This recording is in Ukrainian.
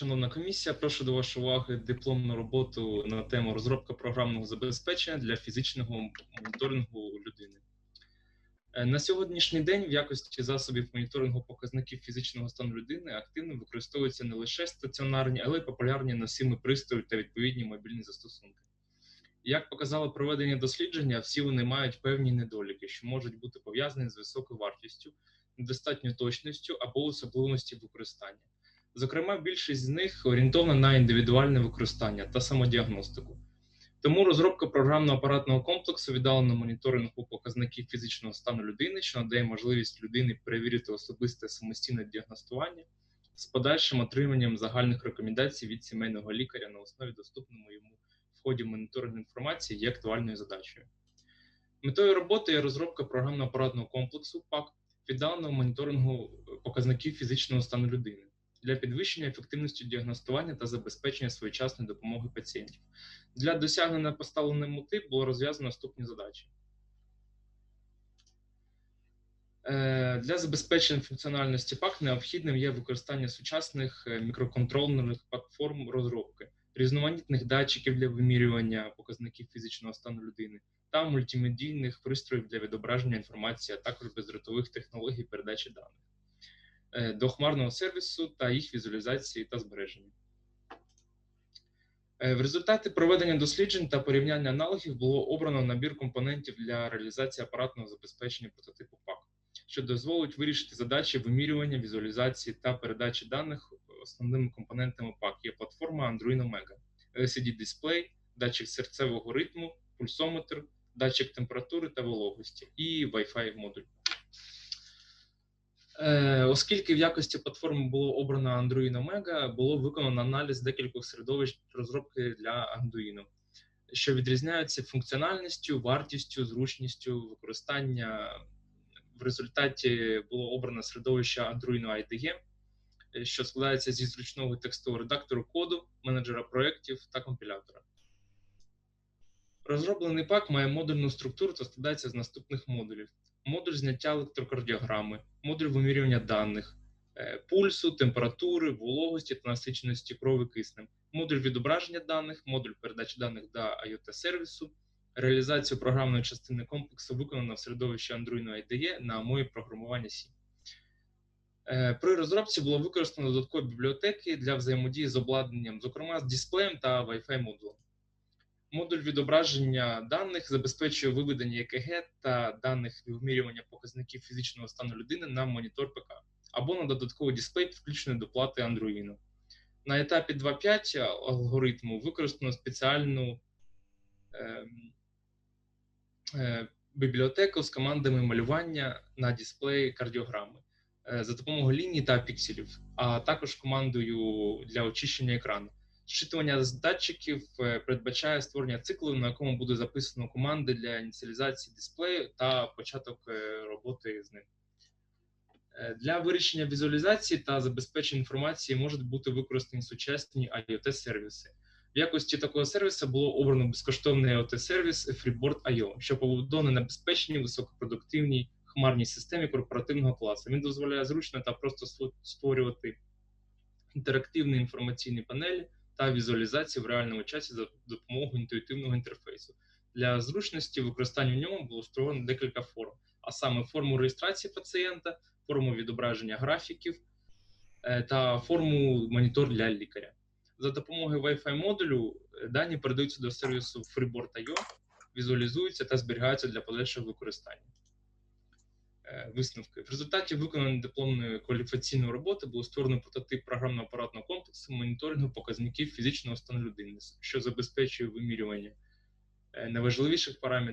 Шановна комісія, прошу до вашої уваги дипломну роботу на тему розробка програмного забезпечення для фізичного моніторингу людини. Е, На сьогоднішній день в якості засобів моніторингу показників фізичного стану людини активно використовуються не лише стаціонарні, але й популярні носими пристрої та відповідні мобільні застосунки. Як показало проведення дослідження, всі вони мають певні недоліки, що можуть бути пов'язані з високою вартістю, недостатньою точністю або особливості використання. Зокрема, більшість з них орієнтована на індивідуальне використання та самодіагностику. Тому розробка програмно-апаратного комплексу віддалено моніторингу показників фізичного стану людини, що надає можливість людини перевірити особисте самостійне діагностування з подальшим отриманням загальних рекомендацій від сімейного лікаря на основі доступному йому в ході моніторингу інформації є актуальною задачею. Метою роботи є розробка програмно-апаратного комплексу ПАК віддаленого моніторингу показників фізичного стану людини для підвищення ефективності діагностування та забезпечення своєчасної допомоги пацієнтів. Для досягнення поставленої мети було розв'язано наступні задачі. Е, Для забезпечення функціональності ПАК необхідним є використання сучасних е, мікроконтрольних платформ розробки, різноманітних датчиків для вимірювання показників фізичного стану людини та мультимедійних пристроїв для відображення інформації, а також бездротових технологій передачі даних до хмарного сервісу та їх візуалізації та збереження. Е, В результаті проведення досліджень та порівняння аналогів було обрано набір компонентів для реалізації апаратного забезпечення прототипу ПАК, що дозволить вирішити задачі вимірювання, візуалізації та передачі даних. Основними компонентами ПАК є платформа Android Omega, LCD-дисплей, датчик серцевого ритму, пульсометр, датчик температури та вологості і Wi-Fi модуль. Е, Оскільки в якості платформи було обрано Arduino Mega, було виконано аналіз декількох середовищ розробки для Arduino, що відрізняються функціональністю, вартістю, зручністю використання. В результаті було обрано середовище Arduino IDE, е, що складається зі зручного текстового редактору коду, менеджера проєктів та компілятора. Розроблений пак має модульну структуру та складається з наступних модулів: модуль зняття електрокардіограми, модуль вимірювання даних, е, пульсу, температури, вологості та насиченості крові киснем, модуль відображення даних, модуль передачі даних до IoT-сервісу. Реалізацію програмної частини комплексу виконано в середовищі Arduino IDE на мові програмування C. Е, При розробці було використано додаткові бібліотеки для взаємодії з обладнанням, зокрема з дисплеєм та Wi-Fi модулем. Модуль відображення даних забезпечує виведення ЕКГ та даних вимірювання показників фізичного стану людини на монітор ПК або на додатковий дисплей, включений до плати Arduino. На етапі 2.5 алгоритму використано спеціальну е, е, бібліотеку з командами малювання на дисплеї кардіограми е, за допомогою ліній та пікселів, а також командою для очищення екрану. Зчитування з датчиків е, передбачає створення циклу, на якому буде записано команди для ініціалізації дисплею та початок е, роботи з ним. Е, Для вирішення візуалізації та забезпечення інформації можуть бути використані сучасні IoT-сервіси. В якості такого сервісу було обрано безкоштовний IoT-сервіс Freeboard.io, що побудований на безпечній, високопродуктивній хмарній системі корпоративного класу. Він дозволяє зручно та просто створювати інтерактивні інформаційні панелі та візуалізації в реальному часі за допомогою інтуїтивного інтерфейсу. Для зручності використання в ньому було створено декілька форм, а саме форму реєстрації пацієнта, форму відображення графіків е, та форму монітор для лікаря. За допомогою Wi-Fi модулю е, дані передаються до сервісу Freeboard.io, візуалізуються та зберігаються для подальшого використання. Е, Висновки. В результаті виконаної дипломної кваліфікаційної роботи було створено прототип програмно-апаратного комплексу моніторингу показників фізичного стану людини, що забезпечує вимірювання е, найважливіших параметрів